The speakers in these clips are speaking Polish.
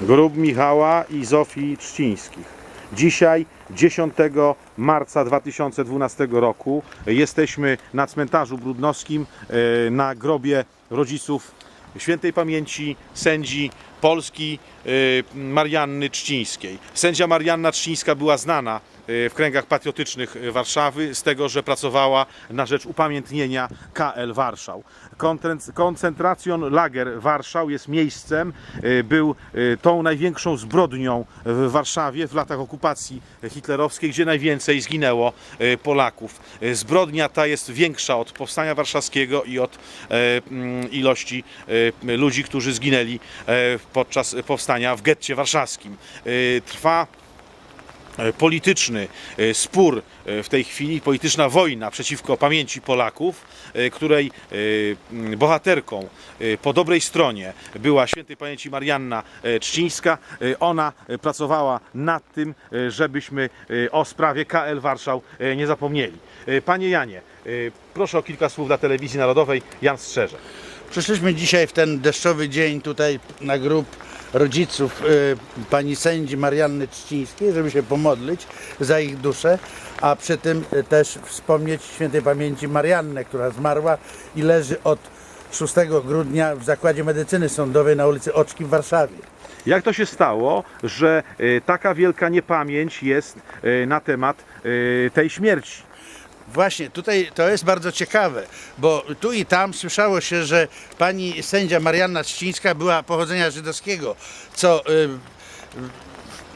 grób Michała i Zofii Trzcińskich. Dzisiaj, 10 marca 2012 roku, jesteśmy na cmentarzu brudnowskim e, na grobie rodziców świętej pamięci sędzi Polski Marianny Trzcińskiej. Sędzia Marianna Trzcińska była znana e, w kręgach patriotycznych Warszawy z tego, że pracowała na rzecz upamiętnienia KL Warszał. Koncentracjon Lager Warszał jest miejscem, e, był tą największą zbrodnią w Warszawie w latach okupacji hitlerowskiej, gdzie najwięcej zginęło Polaków. Zbrodnia ta jest większa od powstania warszawskiego i od mm, ilości ludzi, którzy zginęli podczas powstania w getcie warszawskim. E, Trwa e, polityczny e, spór w tej chwili, polityczna wojna przeciwko pamięci Polaków, której bohaterką po dobrej stronie była świętej pamięci Marianna Trzcińska. Ona pracowała nad tym, żebyśmy o sprawie KL Warszał nie zapomnieli. Panie Janie, proszę o kilka słów dla telewizji narodowej. Jan Strzeże. Przyszliśmy dzisiaj w ten deszczowy dzień tutaj na grób rodziców y, pani sędzi Marianny Trzcińskiej, żeby się pomodlić za ich duszę, a przy tym y, też wspomnieć świętej pamięci Mariannę, która zmarła i leży od 6 grudnia w Zakładzie Medycyny Sądowej na ulicy Oczki w Warszawie. Jak to się stało, że e, taka wielka niepamięć jest na temat tej śmierci? Właśnie, tutaj to jest bardzo ciekawe, bo tu i tam słyszało się, że pani sędzia Marianna Trzcińska była pochodzenia żydowskiego, co y, y,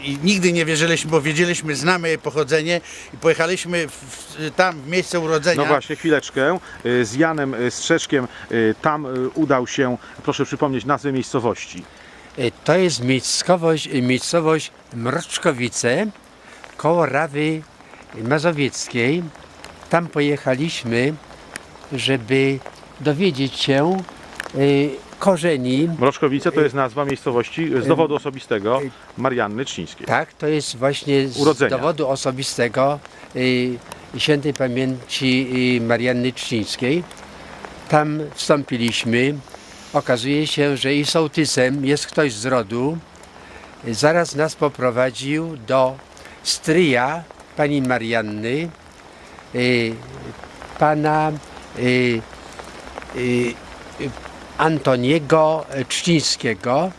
i nigdy nie wierzyliśmy, bo wiedzieliśmy, znamy jej pochodzenie i pojechaliśmy w, w, tam w miejsce urodzenia. No właśnie, chwileczkę. Y, Z Janem y, Strzeszkiem y, tam y, udał się, proszę przypomnieć nazwę miejscowości. E, To jest miejscowość, miejscowość Mroczkowice koło Rawy Mazowieckiej. Tam pojechaliśmy, żeby dowiedzieć się e, korzeni. Mroczkowice to jest nazwa miejscowości z dowodu osobistego Marianny Trzcińskiej. Tak, to jest właśnie z Urodzenia. dowodu osobistego świętej pamięci Marianny Trzcińskiej. Tam wstąpiliśmy. Okazuje się, że i sołtysem jest ktoś z rodu. Zaraz nas poprowadził do stryja pani Marianny, y, pana y, y, Antoniego Trzcińskiego.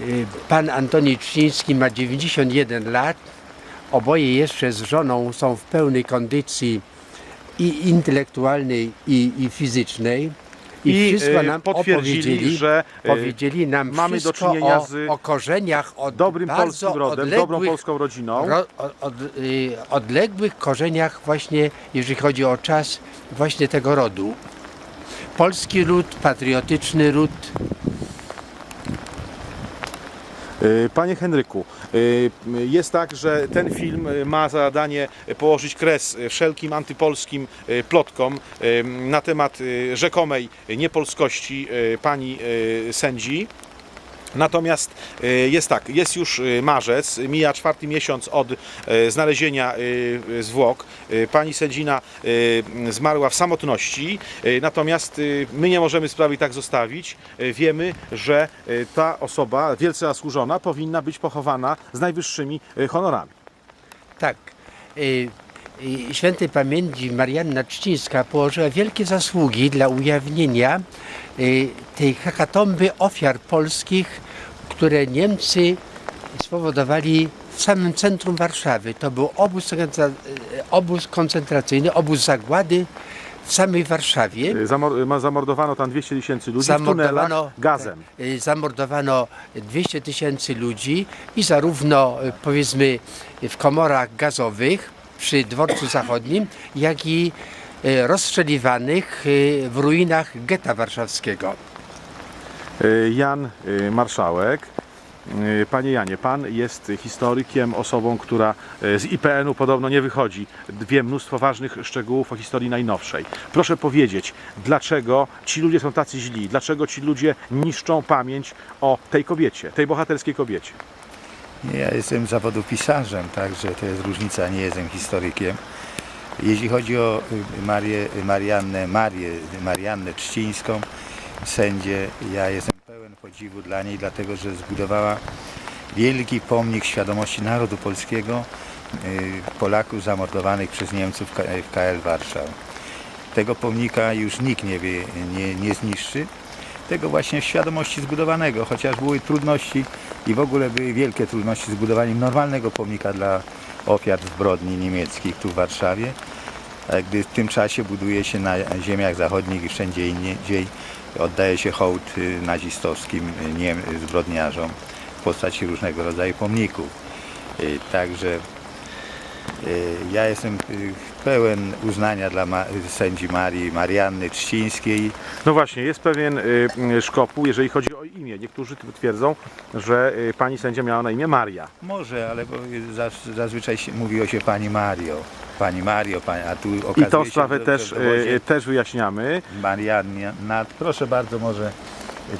Y, Pan Antoni Trzciński ma 91 lat. Oboje jeszcze z żoną są w pełnej kondycji i intelektualnej, i, i fizycznej. I, I, wszystko y, nam potwierdzili, że, y, powiedzieli nam mamy do wszystko czynienia o, z o korzeniach od Dobrym polskim rodem, dobrą polską rodziną. ro, od, od, y, odległych korzeniach właśnie, jeżeli chodzi o czas właśnie tego rodu. Polski ród, patriotyczny ród, Panie Henryku, y, jest tak, że ten film y, ma za zadanie położyć kres wszelkim antypolskim plotkom na temat rzekomej niepolskości pani sędzi. Natomiast y, jest tak, jest już y, marzec, mija czwarty miesiąc od y, znalezienia zwłok. Pani sędzina zmarła w samotności, natomiast my nie możemy sprawy tak zostawić. Wiemy, że ta osoba wielce zasłużona powinna być pochowana z najwyższymi honorami. tak. Świętej pamięci Marianna Trzcińska położyła wielkie zasługi dla ujawnienia y, tej hekatomby ofiar polskich, które Niemcy spowodowali w samym centrum Warszawy. To był obóz, y, obóz koncentracyjny, obóz zagłady w samej Warszawie. Y, zamor- Zamordowano tam 200 tysięcy ludzi w tunelach gazem. y, zamordowano 200 tysięcy ludzi i zarówno powiedzmy w komorach gazowych przy dworcu zachodnim, jak i y, rozstrzeliwanych y, w ruinach getta warszawskiego. Y, Jan Marszałek. Panie Janie, pan jest historykiem, osobą, która z IPN-u podobno nie wychodzi. Wie mnóstwo ważnych szczegółów o historii najnowszej. Proszę powiedzieć, dlaczego ci ludzie są tacy źli? Dlaczego ci ludzie niszczą pamięć o tej kobiecie, tej bohaterskiej kobiecie? Ja jestem zawodu pisarzem, także to jest różnica, nie jestem historykiem. Jeśli chodzi o y, Marię, Mariannę, Marię, Mariannę Trzcińską, sędzię, ja jestem pełen podziwu dla niej, dlatego że zbudowała wielki pomnik świadomości narodu polskiego, y, Polaków zamordowanych przez Niemców w K- w KL Warszaw. Tego pomnika już nikt nie, wie, nie, nie zniszczy. Tego właśnie świadomości zbudowanego, chociaż były trudności i w ogóle były wielkie trudności z budowaniem normalnego pomnika dla ofiar zbrodni niemieckich tu w Warszawie. Gdy w tym czasie buduje się na ziemiach zachodnich i wszędzie indziej, oddaje się hołd y, nazistowskim y, Niem, zbrodniarzom w postaci różnego rodzaju pomników. Y, Także y, ja jestem y, pełen uznania dla ma- sędzi Marii Marianny Trzcińskiej. No właśnie, jest pewien y, y, szkopuł, jeżeli chodzi o imię. Niektórzy twierdzą, że y, pani sędzia miała na imię Maria. Może, ale bo zaz- zazwyczaj się, mówiło się pani Mario. Pani Mario, pani, a tu I okazuje tą się, sprawę że w też, dowodzie y, też wyjaśniamy. Marianna. Proszę bardzo, może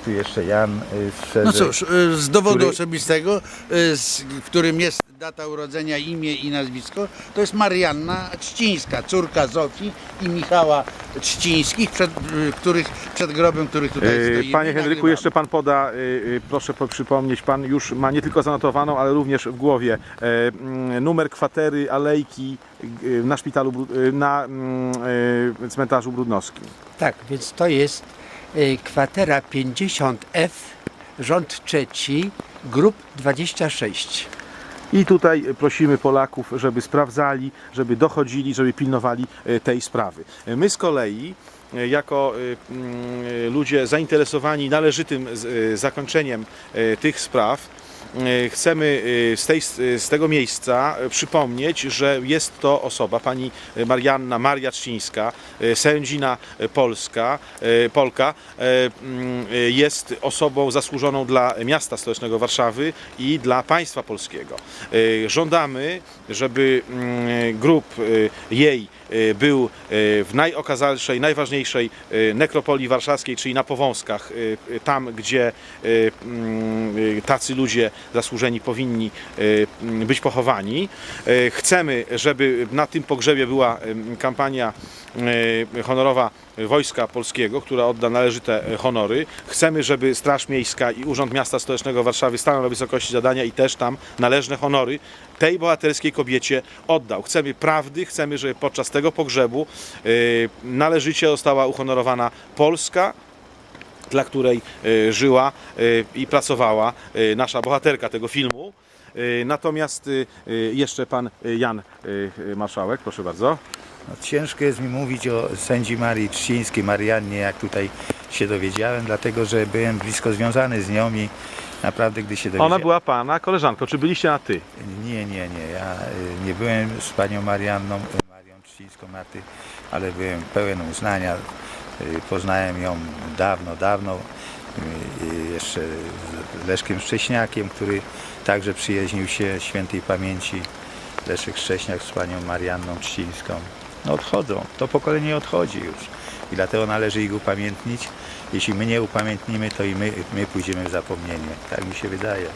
tu jeszcze Jan y, strzeże. No cóż, y, z dowodu Który- osobistego, y, z, w którym jest data urodzenia, imię i nazwisko, to jest Marianna Trzcińska, córka Zofii i Michała Trzcińskich, przed, y, których, przed grobem, których tutaj Y, stoimy. Panie Henryku, nagrywamy. jeszcze pan poda, y, y, proszę po- przypomnieć, pan już ma nie tylko zanotowaną, ale również w głowie e, mm, numer kwatery, alejki y, na szpitalu, y, na mm, y, cmentarzu brudnowskim. Tak, więc to jest y, kwatera 50F, rząd trzeci, grup 26. I tutaj prosimy Polaków, żeby sprawdzali, żeby dochodzili, żeby pilnowali e, tej sprawy. My z kolei, e, jako mm, ludzie zainteresowani należytym zakończeniem tych spraw, chcemy e, z, tej, z tego miejsca e, przypomnieć, że jest to osoba, pani Marianna Maria Trzcińska, e, sędzina e, polska, e, Polka, e, mm, e, jest osobą zasłużoną dla miasta stołecznego Warszawy i dla państwa polskiego. E, Żądamy, żeby mm, grup e, jej e, był e, w najokazalszej, najważniejszej e, nekropolii warszawskiej, czyli na Powązkach, e, e, tam gdzie e, mm, e, tacy ludzie zasłużeni powinni mm, być pochowani. E, Chcemy, żeby na tym pogrzebie była em, kampania honorowa Wojska Polskiego, która odda należyte honory. Chcemy, żeby Straż Miejska i Urząd Miasta Stołecznego Warszawy stanął na wysokości zadania i też tam należne honory tej bohaterskiej kobiecie oddał. Chcemy prawdy, chcemy, żeby podczas tego pogrzebu należycie została uhonorowana Polska, dla której e, żyła e, i pracowała e, nasza bohaterka tego filmu. Natomiast jeszcze pan Jan Marszałek, proszę bardzo. No, ciężko jest mi mówić o sędzi Marii Trzcińskiej, Mariannie, jak tutaj się dowiedziałem, dlatego że byłem blisko związany z nią i naprawdę gdy się dowiedziałem... Ona była pana koleżanką. Czy byliście na ty? Nie, nie, nie. Ja y, nie byłem z panią Marianną, Marią Trzcińską Marty, ale byłem pełen uznania. Y, Poznałem ją dawno, dawno. y, y, Jeszcze z Leszkiem Szcześniakiem, który także przyjaźnił się świętej pamięci. Leszek Szcześniak z panią Marianną Trzcińską. No odchodzą. To pokolenie odchodzi już. I dlatego należy ich upamiętnić. Jeśli my nie upamiętnimy, to i my, my pójdziemy w zapomnienie. Tak mi się wydaje.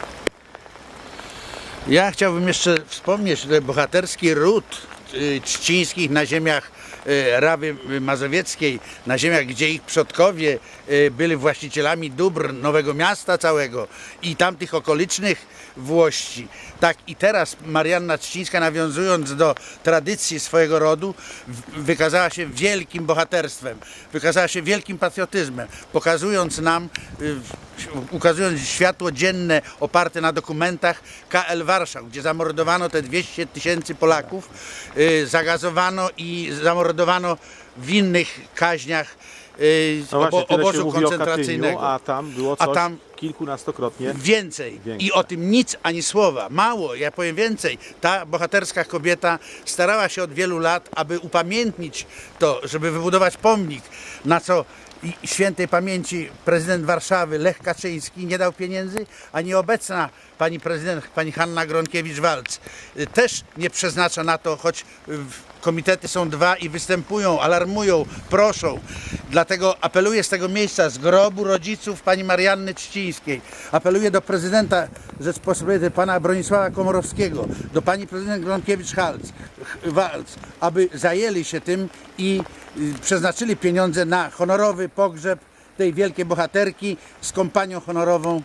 Ja chciałbym jeszcze wspomnieć ten bohaterski ród y, Trzcińskich na ziemiach y, Rawy Mazowieckiej, na ziemiach, gdzie ich przodkowie y, byli właścicielami dóbr Nowego Miasta całego i tamtych okolicznych włości. Tak i teraz Marianna Trzcińska, nawiązując do tradycji swojego rodu, wykazała się wielkim bohaterstwem, wykazała się wielkim patriotyzmem, pokazując nam, y, ukazując światło dzienne oparte na dokumentach KL Warszaw, gdzie zamordowano te 200 tysięcy Polaków, y, zagazowano i zamordowano w innych kaźniach y, No obo, obozu koncentracyjnego. Katyniu, a tam było A coś tam- kilkunastokrotnie. Więcej. I o tym nic ani słowa. Mało, ja powiem więcej. Ta bohaterska kobieta starała się od wielu lat, aby upamiętnić to, żeby wybudować pomnik, na co świętej pamięci prezydent Warszawy Lech Kaczyński nie dał pieniędzy, ani obecna pani prezydent, pani Hanna Gronkiewicz-Walc y, też nie przeznacza na to, choć y, komitety są dwa i występują, alarmują, proszą. Dlatego apeluję z tego miejsca, z grobu rodziców pani Marianny Trzcińskiej, apeluję do prezydenta Rzeczpospolitej pana Bronisława Komorowskiego, do pani prezydent Gronkiewicz-Walc, Walc, aby zajęli się tym i y, przeznaczyli pieniądze na honorowy pogrzeb tej wielkiej bohaterki z kompanią honorową